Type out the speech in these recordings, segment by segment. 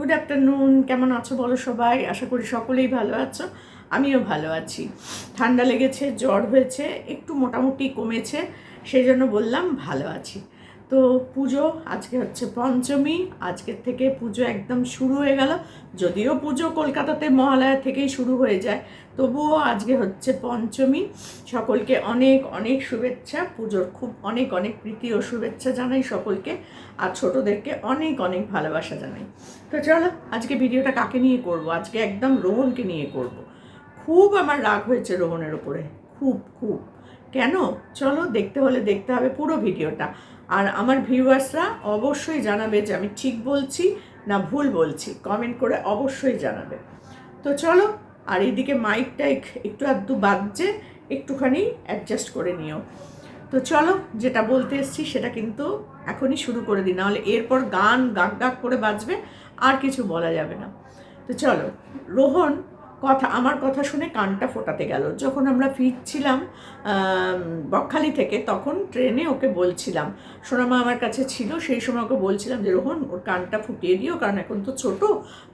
Good afternoon কেমন আছো বলো সবাই? আশা করি সকলেই ভালো আছো। আমিও ভালো আছি। ঠান্ডা লেগেছে, জ্বর হয়েছে, একটু মোটামুটি কমেছে সেই জন্য বললাম ভালো আছি। তো পুজো, আজকে হচ্ছে পঞ্চমী, আজকের থেকে পুজো একদম শুরু হয়ে গেল। যদিও পুজো কলকাতাতে মহালয়া থেকেই শুরু হয়ে যায়, তবুও আজকে হচ্ছে পঞ্চমী। সকলকে অনেক অনেক শুভেচ্ছা, পুজোর খুব অনেক অনেক প্রীতি ও শুভেচ্ছা জানাই সকলকে, আর ছোটোদেরকে অনেক অনেক ভালোবাসা জানাই। তো চলো, আজকে ভিডিওটা কাকে নিয়ে করব? আজকে একদম রোহনকে নিয়ে করব। খুব আমার রাগ হয়েছে রোহনের ওপরে খুব খুব। কেন? চলো দেখতে হলে দেখতে হবে পুরো ভিডিওটা। আর আমার ভিউয়ার্সরা অবশ্যই জানাবে যে আমি ঠিক বলছি না ভুল বলছি। কমেন্ট করে অবশ্যই জানাবে। তো চলো, আর এইদিকে মাইকটা একটু আধটু বাজছে, একটুখানি অ্যাডজাস্ট করে নিও। তো চলো, যেটা বলতে এসছি সেটা কিন্তু এখনই শুরু করে দিই, নাহলে এরপর গান গাক গাক করে বাজবে, আর কিছু বলা যাবে না। তো চলো, রোহন কথা, আমার কথা শুনে কানটা ফোটাতে গেল। যখন আমরা ফিরছিলাম বকখালি থেকে, তখন ট্রেনে ওকে বলছিলাম, সোনামা আমার কাছে ছিল, সেই সময় ওকে বলছিলাম যে, রোহন, ওর কানটা ফুটিয়ে দিও, কারণ এখন তো ছোট,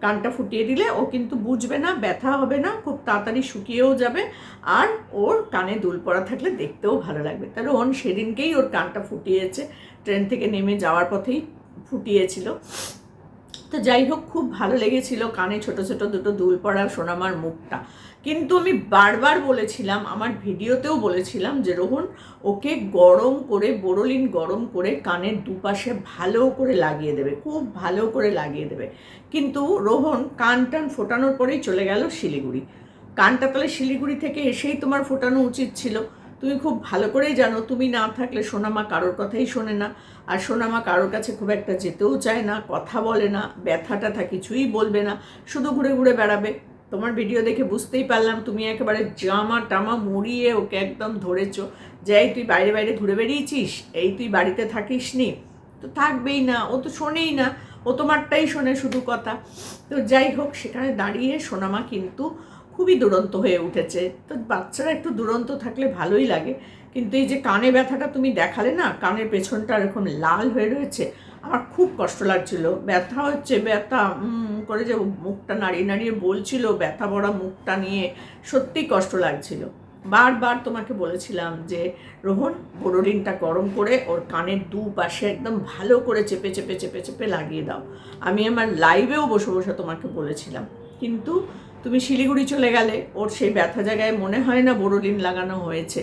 কানটা ফুটিয়ে দিলে ও কিন্তু বুঝবে না, ব্যথা হবে না, খুব তাড়াতাড়ি শুকিয়েও যাবে, আর ওর কানে দুল পড়া থাকলে দেখতেও ভালো লাগবে। তা রোহন সেদিনকেই ওর কানটা ফুটিয়েছে, ট্রেন থেকে নেমে যাওয়ার পথেই ফুটিয়েছিল। তো যাই হোক, খুব ভালো লেগেছিল কানে ছোট ছোট দুটো দুল পড়া সোনামার মুখটা। কিন্তু আমি বারবার বলেছিলাম, আমার ভিডিওতেও বলেছিলাম যে, রোহন, ওকে গরম করে, বোরোলিন গরম করে কানের দুপাশে ভালো করে লাগিয়ে দেবে, খুব ভালো করে লাগিয়ে দেবে। কিন্তু রোহন কান টান ফোটানোর পরেই চলে গেল শিলিগুড়ি। কানটা তাহলে শিলিগুড়ি থেকে এসেই তোমার ফোটানো উচিত ছিল। তুমি খুব ভালো করেই জানো, তুমি না থাকলে সোনামা কারোর কথাই শোনে না। আর সোনামা কারোর কাছে খুব একটা যেতেও চায় না, কথা বলে না ব্যথা ট্যাথা কিছুই বলবে না, শুধু ঘুরে ঘুরে বেড়াবে। তোমার ভিডিও দেখে বুঝতেই পারলাম তুমি একেবারে জামা টামা মুড়িয়ে ওকে একদম ধরেছ। যে, এই তুই বাইরে বাইরে ঘুরে বেরিয়েছিস এই তুই বাড়িতে থাকিস নি তো থাকবেই না, ও তো শোনেই না, ও তোমারটাই শোনে শুধু কথা। তো যাই হোক, সেখানে দাঁড়িয়ে সোনামা কিন্তু খুবই দুরন্ত হয়ে উঠেছে। তো বাচ্চারা একটু দুরন্ত থাকলে ভালোই লাগে। কিন্তু এই যে কানে ব্যথাটা তুমি দেখালে না, কানের পেছনটা এরকম লাল হয়ে রয়েছে, আমার খুব কষ্ট লাগছিল। ব্যথা হচ্ছে, ব্যথা করে যে মুখটা নাড়িয়ে নাড়িয়ে বলছিল, ব্যথা ভরা মুখটা নিয়ে সত্যি কষ্ট লাগছিল। বারবার তোমাকে বলেছিলাম যে, রোহন, বোরোলিনটা গরম করে ওর কানের দু পাশে একদম ভালো করে চেপে চেপে চেপে চেপে লাগিয়ে দাও। আমি আমার লাইভেও বসে বসে তোমাকে বলেছিলাম। কিন্তু তুমি শিলিগুড়ি চলে গেলে ওর সেই ব্যথা জায়গায় মনে হয় না বোরোলিন লাগানো হয়েছে,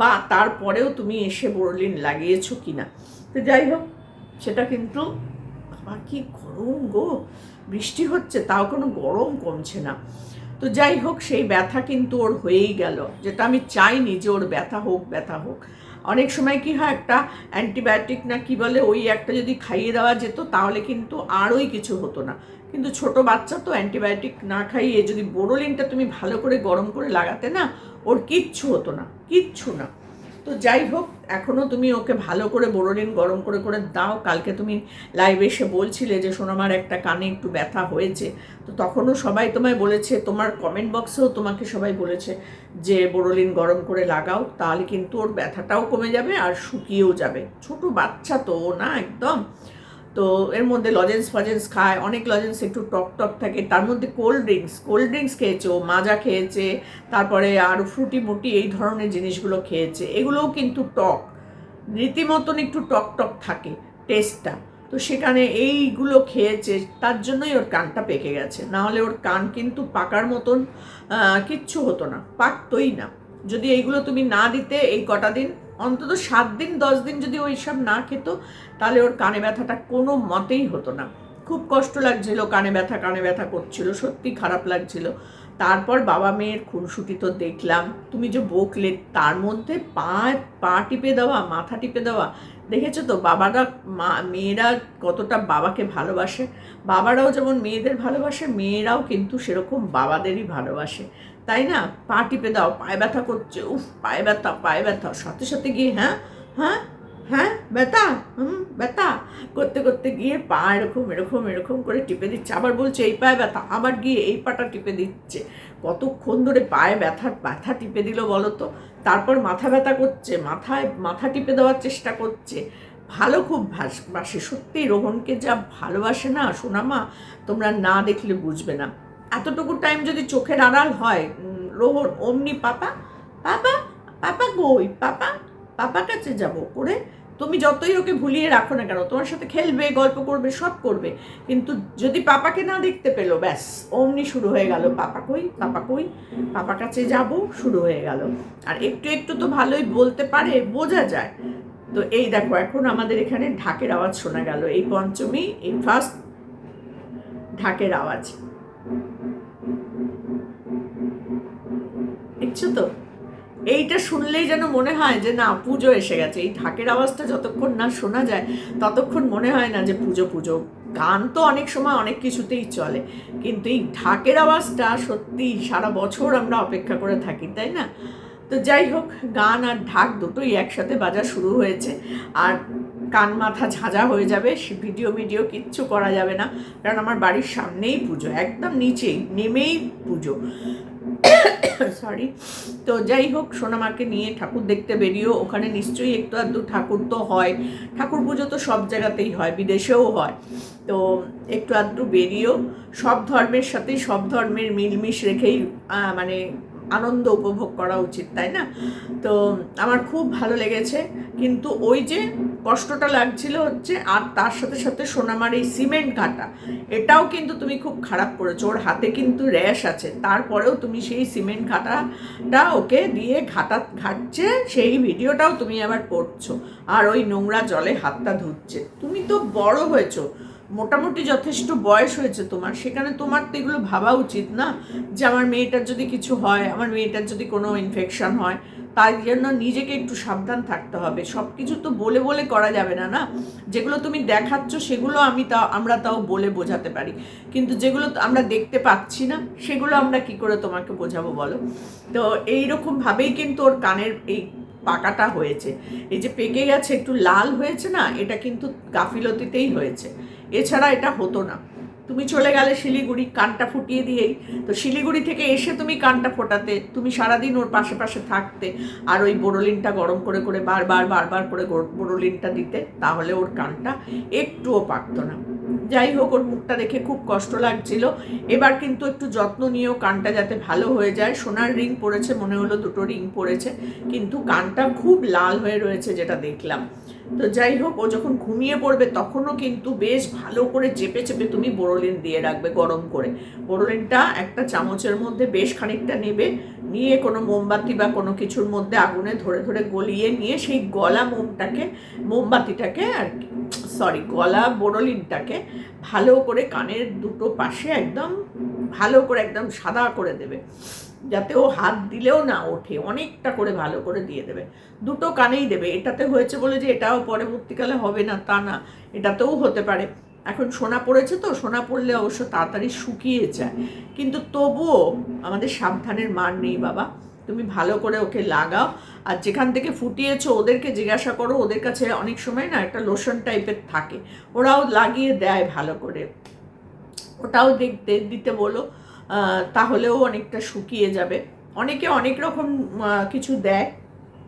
বা তারপরেও তুমি এসে বোরোলিন লাগিয়েছো কি না তো যাই হোক, সেটা কিন্তু আমার কি গরম গো, বৃষ্টি হচ্ছে, তাও কোনো গরম কমছে না। তো যাই হোক, সেই ব্যথা কিন্তু ওর হয়েই গেল, যেটা আমি চাইনি যে ওর ব্যথা হোক ব্যথা হোক। অনেক সময় কি হয়, একটা অ্যান্টিবায়োটিক না কি বলে, ওই একটা যদি খাইয়ে দেওয়া যেত, তাহলে কিন্তু আরোই কিছু হতো না। কিন্তু ছোট বাচ্চা তো অ্যান্টিবায়োটিক না খাইয়ে যদি বোরোলিনটা তুমি ভালো করে গরম করে লাগাতে না, ওর কিচ্ছু হতো না, কিচ্ছু না। তো যাই হোক এখনও তুমি ওকে ভালো করে বোরোলিন, গরম করে করে দাও। কালকে তুমি লাইভ এসে বলছিলে যে, সোনামার একটা কানে একটু ব্যথা হয়েছে। তো তখনও সবাই তোমায় বলেছে, তোমার কমেন্ট বক্সেও তোমাকে সবাই বলেছে যে, বোরোলিন গরম করে লাগাও, তাহলে কিন্তু ওর ব্যথাটাও কমে যাবে আর শুকিয়েও যাবে। ছোট বাচ্চা তো না একদম। তো এর মধ্যে লজেন্স ফজেন্স খায়, অনেক লজেন্স একটু টক টক থাকে। তার মধ্যে কোল্ড ড্রিঙ্কস কোল্ড ড্রিঙ্কস খেয়েছে ও মাজা খেয়েছে, তারপরে আর ফ্রুটি মুটি এই ধরনের জিনিসগুলো খেয়েছে। এগুলোও কিন্তু টক, রীতিমতন একটু টক টক থাকে টেস্টটা। তো সেখানে এইগুলো খেয়েছে, তার জন্যই ওর কানটা পেকে গেছে। নাহলে ওর কান কিন্তু পাকার মতন কিচ্ছু হতো না, পাকতই না। যদি এইগুলো তুমি না দিতে এই কটা দিন অন্তত সাত দিন, দশ দিন যদি ওই সব না খেত, তাহলে ওর কানে ব্যথাটা কোনো মতেই হতো না। খুব কষ্ট লাগছিল, কানে ব্যথা কানে ব্যথা করছিল, সত্যি খারাপ লাগছিল। তারপর বাবা মেয়ের খুনসুটি তো দেখলাম। তুমি যে বকলে, তার মধ্যে পা পা টিপে দেওয়া, মাথা টিপে দেওয়া, দেখেছ তো? বাবারা, মা, মেয়েরা কতটা বাবাকে ভালোবাসে। বাবারাও যেমন মেয়েদের ভালোবাসে, মেয়েরাও কিন্তু সেরকম বাবাদেরই ভালোবাসে। তাই না? পা টিপে দাও, পায়ে ব্যথা করছে, উফ, পায়ে ব্যথা পায়ে ব্যথা। সাথে সাথে গিয়ে হ্যাঁ হ্যাঁ হ্যাঁ ব্যথা, হুম, ব্যথা। করতে করতে গিয়ে পা এরকম এরকম এরকম করে টিপে দিচ্ছে। আবার বলছে, এই পায়ে ব্যথা। আবার গিয়ে এই পাটা টিপে দিচ্ছে। কতক্ষণ ধরে পায়ে ব্যথা ব্যথা টিপে দিল বলো তো? তারপর মাথা ব্যথা করছে, মাথায়, মাথা টিপে দেওয়ার চেষ্টা করছে। ভালো খুব ভাসবাসে সত্যি রোহনকে যা ভালোবাসে না, সোনামা, তোমরা না দেখলে বুঝবে না। এতটুকু টাইম যদি চোখের আড়াল হয় রোহন, অমনি পাপা পাপা পাপা কই? পাপা পাপা কাছে যাব করে তুমি যতই ওকে ভুলিয়ে রাখো না কেন, তোমার সাথে খেলবে, গল্প করবে, সব করবে। কিন্তু যদি পাপাকে না দেখতে পেল, ব্যাস, অমনি শুরু হয়ে গেল, পাপা কই পাপা কই? পাপা কাছে যাব, শুরু হয়ে গেল। আর একটু একটু তো ভালোই বলতে পারে, বোঝা যায়। তো এই দেখো, এখন আমাদের এখানে ঢাকের আওয়াজ শোনা গেল। এই পঞ্চমী, এই ফার্স্ট ঢাকের আওয়াজ। দেখছ তো? এইটা শুনলেই যেন মনে হয় যে, না, পুজো এসে গেছে। এই ঢাকের আওয়াজটা যতক্ষণ না শোনা যায়, ততক্ষণ মনে হয় না যে, পুজো পুজো। গান তো অনেক সময় অনেক কিছুতেই চলে। কিন্তু এই ঢাকের আওয়াজটা সত্যি সারা বছর আমরা অপেক্ষা করে থাকি, তাই না? তো যাই হোক, গান আর ঢাক দুটোই একসাথে বাজা শুরু হয়েছে। আর কান মাথা ঝাঁঝা হয়ে যাবে ভিডিও ভিডিও কিচ্ছু করা যাবে না। কারণ আমার বাড়ির সামনেই পুজো, একদম নিচেই, নেমেই পুজো। সরি তো যাই হোক, সোনামাকে নিয়ে ঠাকুর দেখতে বেরিয়েও ওখানে নিশ্চয়ই একটু আধটু ঠাকুর তো হয়। ঠাকুর পুজো তো সব জায়গাতেই হয়, বিদেশেও হয়। তো একটু আধটু বেরিয়েও সব ধর্মের সাথে সব ধর্মের মিলমিশ রেখেই মানে আনন্দ উপভোগ করা উচিত, তাই না? তো আমার খুব ভালো লেগেছে। কিন্তু ওই যে কষ্টটা লাগছিল হচ্ছে, আর তার সাথে সাথে সোনামার এই সিমেন্ট ঘাটা এটাও কিন্তু তুমি খুব খারাপ করেছ। ওর হাতে কিন্তু র্যাশ আছে। তারপরেও তুমি সেই সিমেন্ট ঘাটাটা ওকে দিয়ে ঘাটা ঘাটছে, সেই ভিডিওটাও তুমি আবার করছ। আর ওই নোংরা জলে হাতটা ধুচ্ছে। তুমি তো বড় হয়েছো। মোটামুটি যথেষ্ট বয়স হয়েছে তোমার। সেখানে তোমার তো এগুলো ভাবা উচিত না যে আমার মেয়েটার যদি কিছু হয়, আমার মেয়েটার যদি কোনো ইনফেকশন হয়। তার জন্য নিজেকে একটু সাবধান থাকতে হবে। সব কিছু তো বলে বলে করা যাবে না না? যেগুলো তুমি দেখাচ্ছ, সেগুলো আমি তা, আমরা তাও বলে বোঝাতে পারি। কিন্তু যেগুলো আমরা দেখতে পাচ্ছি না, সেগুলো আমরা কি করে তোমাকে বোঝাবো বলো? তো এইরকমভাবেই কিন্তু ওর কানের এই পাকাটা হয়েছে। এই যে পেকে গেছে, একটু লাল হয়েছে না, এটা কিন্তু গাফিলতিতেই হয়েছে। এছাড়া এটা হতো না। তুমি চলে গেলে শিলিগুড়ি কানটা ফুটিয়ে দিয়েই। তো শিলিগুড়ি থেকে এসে তুমি কানটা ফোটাতে, তুমি সারাদিন ওর পাশে পাশে থাকতে আর ওই বোরোলিনটা গরম করে করে বারবার বারবার করে বোরোলিনটা দিতে, তাহলে ওর কানটা একটুও পাকতো না। যাই হোক, ওর মুখটা দেখে খুব কষ্ট লাগছিল। এবার কিন্তু একটু যত্ন নিয়েও কানটা যাতে ভালো হয়ে যায়। সোনার রিং পড়েছে মনে হলো দুটো রিং পড়েছে কিন্তু কানটা খুব লাল হয়ে রয়েছে যেটা দেখলাম। তো যাই হোক ও যখন ঘুমিয়ে পড়বে, তখনও কিন্তু বেশ ভালো করে চেপে চেপে তুমি বোরোলিন দিয়ে রাখবে গরম করে। বোরোলিনটা একটা চামচের মধ্যে বেশ খানিকটা নেবে, নিয়ে কোনো মোমবাতি বা কোনো কিছুর মধ্যে আগুনে ধরে ধরে গলিয়ে নিয়ে সেই গলা মোমটাকে, মোমবাতিটাকে আর সরি গলা বোরোলিনটাকে ভালো করে কানের দুটো পাশে একদম, ভালো করে একদম সাদা করে দেবে। যাতে ও হাত দিলেও না ওঠে, অনেকটা করে ভালো করে দিয়ে দেবে। দুটো কানেই দেবে, এটাতে হয়েছে বলে যে এটাও পরবর্তীকালে হবে না, তা না, এটাতেও হতে পারে। এখন সোনা পড়েছে তো, সোনা পড়লে অবশ্য তাড়াতাড়ি শুকিয়ে যায়। কিন্তু তবুও আমাদের সাবধানের মান নেই বাবা। তুমি ভালো করে ওকে লাগাও, আর যেখান থেকে ফুটিয়েছো ওদেরকে জিজ্ঞাসা করো, ওদের কাছে অনেক সময় না একটা লোশন টাইপের থাকে। ওরাও লাগিয়ে দেয় ভালো করে। ওটাও দেখতে, দিতে বলো। তাহলেও অনেকটা শুকিয়ে যাবে। অনেকে অনেক রকম কিছু দেয়।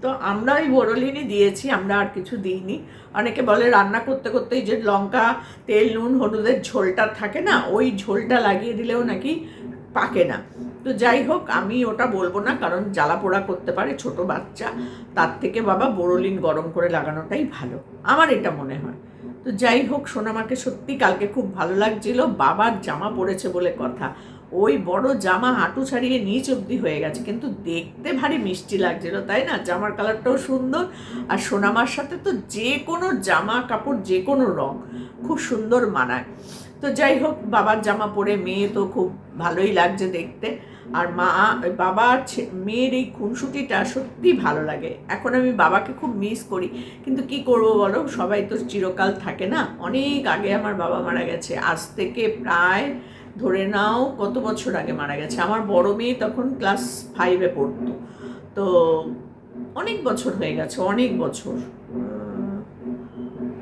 তো আমরা ওই বড়লিনই দিয়েছি, আমরা আর কিছু দিইনি। অনেকে বলে রান্না করতে করতে এই যে লঙ্কা, তেল, নুন, হলুদের ঝোলটা থাকে না, ওই ঝোলটা লাগিয়ে দিলেও নাকি পাকে না। তো যাই হোক, আমি ওটা বলব না, কারণ জ্বালা পোড়া করতে পারে ছোট বাচ্চা। তার থেকে বাবা বোরোলিন গরম করে লাগানোটাই ভালো, আমার এটা মনে হয়। তো যাই হোক, সোনামাকে সত্যি কালকে খুব ভালো লাগছিল। বাবার জামা পড়েছে বলে কথা। ওই বড় জামা হাঁটু ছাড়িয়ে নিচ অবধি হয়ে গেছে। কিন্তু দেখতে ভারী মিষ্টি লাগছিল, তাই না? জামার কালারটাও সুন্দর আর সোনামার সাথে তো যে কোনো জামা কাপড়, যে কোনো রং খুব সুন্দর মানায়। তো যাই হোক, বাবার জামা পরে মেয়ে তো খুব ভালোই লাগছে দেখতে। আর মা বাবার মেয়ের এই খুনসুটিটা সত্যি ভালো লাগে। এখন আমি বাবাকে খুব মিস করি। কিন্তু কি করব বলো? সবাই তো চিরকাল থাকে না। অনেক আগে আমার বাবা মারা গেছে। আজ থেকে প্রায় ধরে নাও কত বছর আগে মারা গেছে। আমার বড় মেয়ে তখন ক্লাস ফাইভে পড়তো। তো অনেক বছর হয়ে গেছে, অনেক বছর।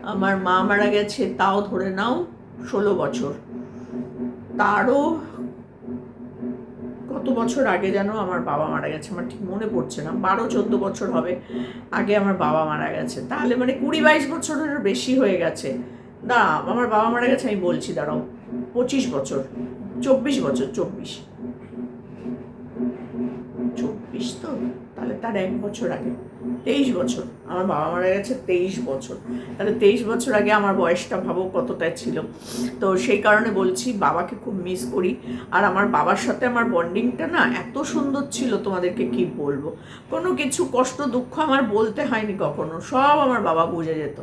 আমার মা মারা গেছে তাও ধরে নাও ষোলো বছর। তারও কত বছর আগে যেন আমার বাবা মারা গেছে, আমার ঠিক মনে পড়ছে না। বারো, চোদ্দ বছর হবে আগে আমার বাবা মারা গেছে। তাহলে মানে কুড়ি, বাইশ বছরের বেশি হয়ে গেছে। দাঁড়া আমার বাবা মারা গেছে আমি বলছি, দাঁড়াও। পঁচিশ বছর, চব্বিশ বছর, চব্বিশ। চব্বিশ তো? তাহলে তার এক বছর আগে। তেইশ বছর। আমার বাবা মারা গেছে তেইশ বছর। তাহলে তেইশ বছর আগে আমার বয়সটা ভাবো কতটা ছিল। তো সেই কারণে বলছি বাবাকে খুব মিস করি। আর আমার বাবার সাথে আমার বন্ডিংটা না এত সুন্দর ছিল তোমাদেরকে কি বলব? কোনো কিছু কষ্ট দুঃখ আমার বলতে হয়নি কখনো। সব আমার বাবা বুঝে যেত।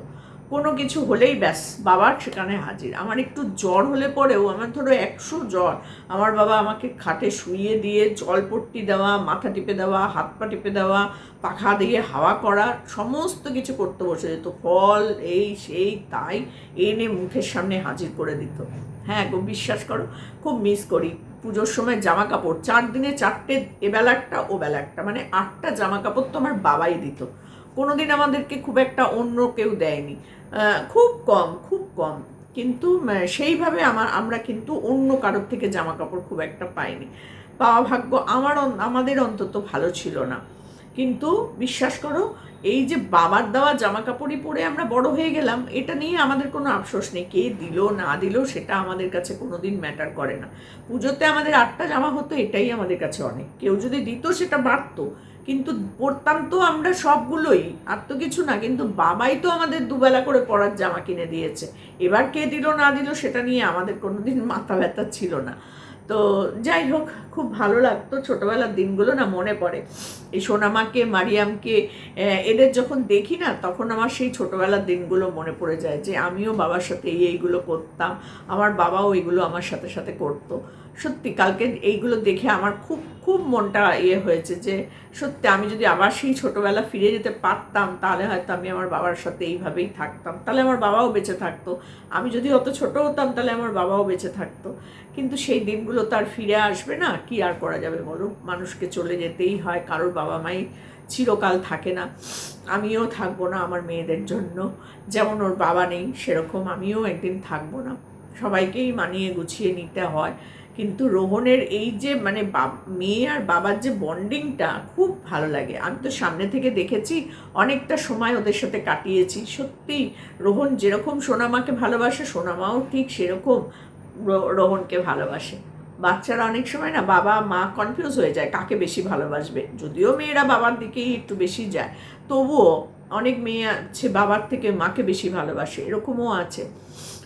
কিছু হলেই ব্যাস, বাবার সেখানে হাজির। আমার একটু জ্বর হলে পরেও, আমার ধরো একশো জ্বর, আমার বাবা আমাকে খাটে শুইয়ে দিয়ে জলপট্টি দেওয়া, মাথা টিপে দেওয়া, হাত পা টিপে দেওয়া, পাখা দিয়ে হাওয়া করা, সমস্ত কিছু করতে বসে যেত। ফল, এই, সেই, তাই, এনে মুখের সামনে হাজির করে দিত। হ্যাঁ গো, বিশ্বাস করো, খুব মিস করি। পুজোর সময় জামা কাপড় চার দিনে চারটে এবেলা একটা ও একটা মানে আটটা জামা কাপড় তো আমার বাবাই দিত। কোনোদিন আমাদেরকে খুব একটা অন্য কেউ দেয়নি। খুব কম খুব কম। কিন্তু সেইভাবে আমার, আমরা কিন্তু অন্য কারোর থেকে জামা কাপড় খুব একটা পাইনি। পাওয়া ভাগ্য আমার আমাদের অন্তত ভালো ছিল না। কিন্তু বিশ্বাস করো, এই যে বাবার দেওয়া জামা কাপড়ই পরে আমরা বড় হয়ে গেলাম, এটা নিয়ে আমাদের কোনো আফসোস নেই। কে দিল, না দিল, সেটা আমাদের কাছে কোনোদিন ম্যাটার করে না। পুজোতে আমাদের আটটা জামা হতো, এটাই আমাদের কাছে অনেক। কেউ যদি দিত, সেটা বাড়তো। কিন্তু পরতাম তো আমরা সবগুলোই, আর তো কিছু না, কিন্তু বাবাই তো আমাদের দুবেলা করে পরার জামা কিনে দিয়েছে। এবার কে দিল না দিল সেটা নিয়ে আমাদের কোনোদিন মাথা ব্যথা ছিল না। তো যাই হোক, খুব ভালো লাগতো ছোটোবেলার দিনগুলো না মনে পড়ে। এই সোনামাকে, মারিয়ামকে এদের যখন দেখি না, তখন আমার সেই ছোটোবেলার দিনগুলো মনে পড়ে যায় যে আমিও বাবার সাথে এই এইগুলো করতাম, আমার বাবাও এইগুলো আমার সাথে সাথে করতো। সত্যি কালকে এইগুলো দেখে আমার খুব খুব মনটা ইয়ে হয়েছে যে সত্যি আমি যদি আবার সেই ছোটোবেলা ফিরে যেতে পারতাম, তাহলে হয়তো আমি আমার বাবার সাথে এইভাবেই থাকতাম। তাহলে আমার বাবাও বেঁচে থাকতো। আমি যদি অত ছোট হতাম, তাহলে আমার বাবাও বেঁচে থাকতো। কিন্তু সেই দিনগুলো তার ফিরে আসবে না, কি আর করা যাবে বলো? মানুষকে চলে যেতেই হয়, কারোর বাবা মাই চিরকাল থাকে না। আমিও থাকব না আমার মেয়েদের জন্য। যেমন ওর বাবা নেই, সেরকম আমিও একদিন থাকব না। সবাইকেই মানিয়ে গুছিয়ে নিতে হয়। কিন্তু রোহনের এই যে মানে মেয়ে আর বাবার যে বন্ডিংটা খুব ভালো লাগে। আমি তো সামনে থেকে দেখেছি, অনেকটা সময় ওদের সাথে কাটিয়েছি। সত্যি, রোহন যেরকম সোনামাকে ভালোবাসে, সোনামাও ঠিক সেরকম রোহনকে ভালোবাসে। বাচ্চারা অনেক সময় না বাবা, মা কনফিউজ হয়ে যায়, কাকে বেশি ভালোবাসবে? যদিও মেয়েরা বাবার দিকেই একটু বেশি যায়, তবুও অনেক মেয়ে আছে বাবার থেকে মাকে বেশি ভালোবাসে, এরকমও আছে।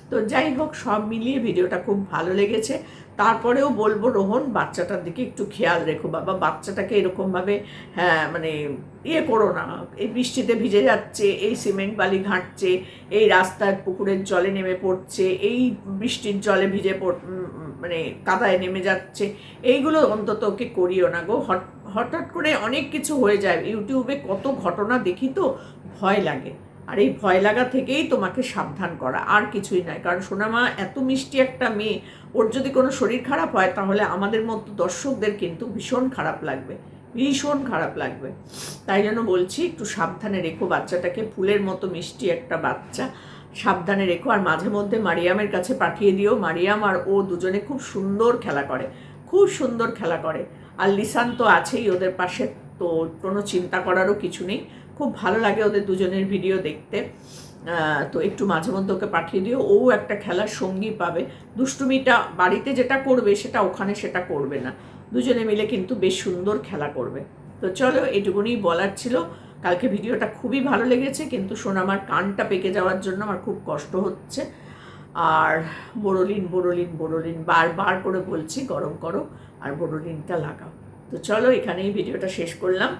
তো যাই হোক, সব মিলিয়ে ভিডিওটা খুব ভালো লেগেছে। তারপরেও বলব, রোহন, বাচ্চাটার দিকে একটু খেয়াল রেখো বাবা। বাচ্চাটাকে এরকমভাবে হ্যাঁ মানে ইয়ে করো না। এই বৃষ্টিতে ভিজে যাচ্ছে, এই সিমেন্ট বালি ঘাঁটছে, এই রাস্তার পুকুরের জলে নেমে পড়ছে, এই বৃষ্টির জলে ভিজে পড় মানে কাদায় নেমে যাচ্ছে। এইগুলো অন্তত ওকে করিও না গো। হট- হঠাৎ করে অনেক কিছু হয়ে যায়। ইউটিউবে কত ঘটনা দেখি তো, ভয় লাগে। আর এই ভয় লাগা থেকেই তোমাকে সাবধান করা। আর কিছুই নয় কারণ সোনামা এত মিষ্টি একটা মেয়ে ওর যদি কোনো শরীর খারাপ হয়, তাহলে আমাদের মতো দর্শকদের কিন্তু ভীষণ খারাপ লাগবে, ভীষণ খারাপ লাগবে। তাই জন্য বলছি, একটু সাবধানে রেখো বাচ্চাটাকে, ফুলের মতো মিষ্টি একটা বাচ্চা। সাবধানে রেখো, আর মাঝে মধ্যে মারিয়ামের কাছে পাঠিয়ে দিও। মারিয়াম আর ও দুজনে খুব সুন্দর খেলা করে, খুব সুন্দর খেলা করে। আর লিসান তো আছেই ওদের পাশে, তো কোনো চিন্তা করারও কিছু নেই। খুব ভালো লাগে ওদের দুজনের ভিডিও দেখতে। তো একটু মাঝে মধ্যে ওকে পাঠিয়ে দিও। ও একটা খেলার সঙ্গী পাবে। দুষ্টুমিটা বাড়িতে যেটা করবে, সেটা ওখানে সেটা করবে না। দুজনে মিলে কিন্তু বেশ সুন্দর খেলা করবে। তো চলো, এটুকুনি বলার ছিল। কালকে ভিডিওটা খুবই ভালো লেগেছে, কিন্তু শোনা আমার কানটা পেকে যাওয়ার জন্য আমার খুব কষ্ট হচ্ছে। আর বোরোলিন বোরোলিন বোরোলিন বারবার করে বলছি, গরম করো আর বোরোলিনটা লাগাও। তো চলো, এখানেই ভিডিওটা শেষ করলাম।